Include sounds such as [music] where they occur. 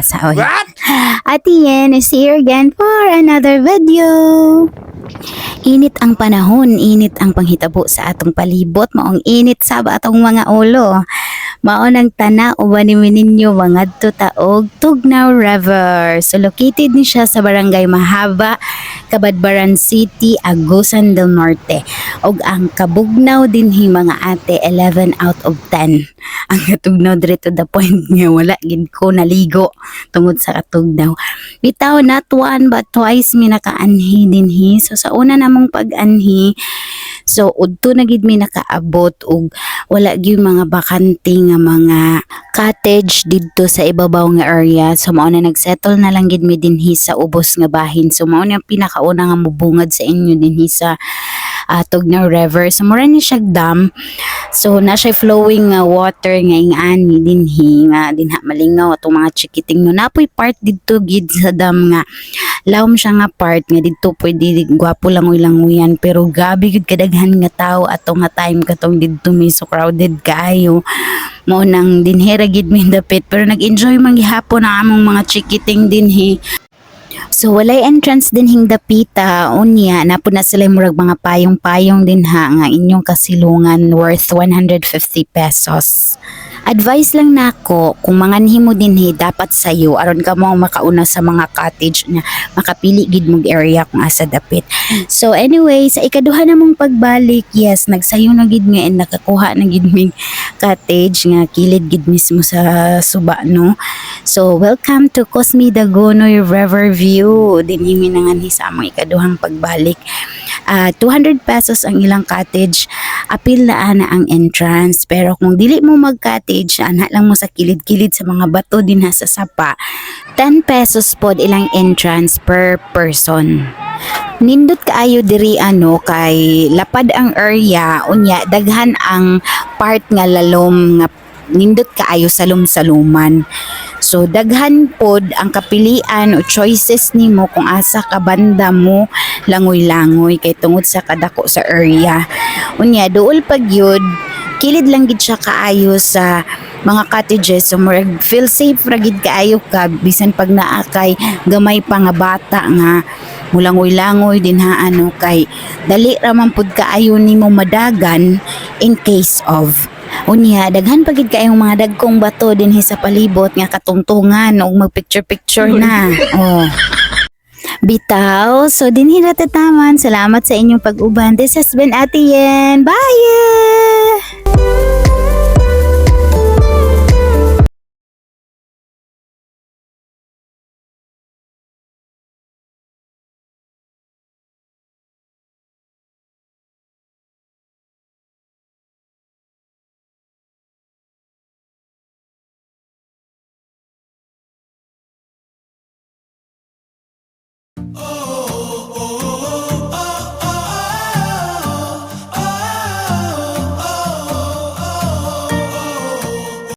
asa. Oy. Ate Yen is here again for another video. Init ang panahon, init ang panghitabo sa atong palibot, maong init sa atong mga ulo. Mao nang tana o ninyo mga taog Tugnaw River. So located ni siya sa barangay Mahaba, Kabadbaran City, Agusan del Norte. Og ang kabugnaw din hi mga ate 11 out of 10. [laughs] Ang katugnaw dire to the point nga wala gid ko naligo tungod sa katugnaw. Bitaw not one but twice mi nakaanhi din hi. So sa una namong pag-anhi, so udto na gid mi nakaabot og wala gyud mga bakante nga mga cottage didto sa ibabaw nga area. So mao na nagsettle na lang gid mi dinhi sa ubos nga bahin. So mao na pinakauna nga mubungad sa inyo dinhi sa uh, Tugnaw River. So mura ni siya dam. So na siya flowing nga water nga ingani dinhi nga dinha malingaw atong mga chikiting no napoy part didto gid sa dam nga lawom siya nga part nga didto pwede gwapo langoy languyan pero gabi gud kadaghan nga tao ato nga time katong didto mi so crowded kaayo mo nang dinhera gid mi dapit pero nag-enjoy man gihapon ang among mga chikiting dinhi. So walay entrance din hing dapita. Unya napud na sila murag mga payong-payong din ha nga inyong kasilungan worth 150 pesos. Advice lang nako kung manganhi mo dinhi dapat sayo aron ka mo makauna sa mga cottage na makapili gid mong area kung asa dapit. So anyway, sa ikaduha namong pagbalik, yes, nagsayo na gid nga and nakakuha na gid mig cottage nga kilid gid mismo sa suba no. So, welcome to Cosme Dagonoy River View. Dinhimi na nga ni sa among ikaduhang pagbalik. Ah, 200 pesos ang ilang cottage. Apil na ana ang entrance. Pero kung dili mo mag-cottage, ana lang mo sa kilid-kilid sa mga bato din sa sapa. 10 pesos pod ilang entrance per person. Nindot kaayo diri ano kay lapad ang area unya daghan ang part nga lalom nga nindot kaayo salum-saluman. So daghan pod ang kapilian o choices nimo kung asa ka banda mo langoy-langoy kay tungod sa kadako sa area. Unya duol pag kilid lang gid siya kaayo sa mga cottages so murag feel safe ra gid kaayo ka bisan pag naa kay gamay pa nga bata nga mulangoy-langoy din ha ano kay dali ra man pud kaayo nimo madagan in case of Unya, daghan pagid kayong mga dagkong bato din sa palibot nga katungtungan og magpicture-picture na. [laughs] oh. Bitaw, so din hinatataman. Salamat sa inyong pag-uban. This has been Ate Yen. Bye!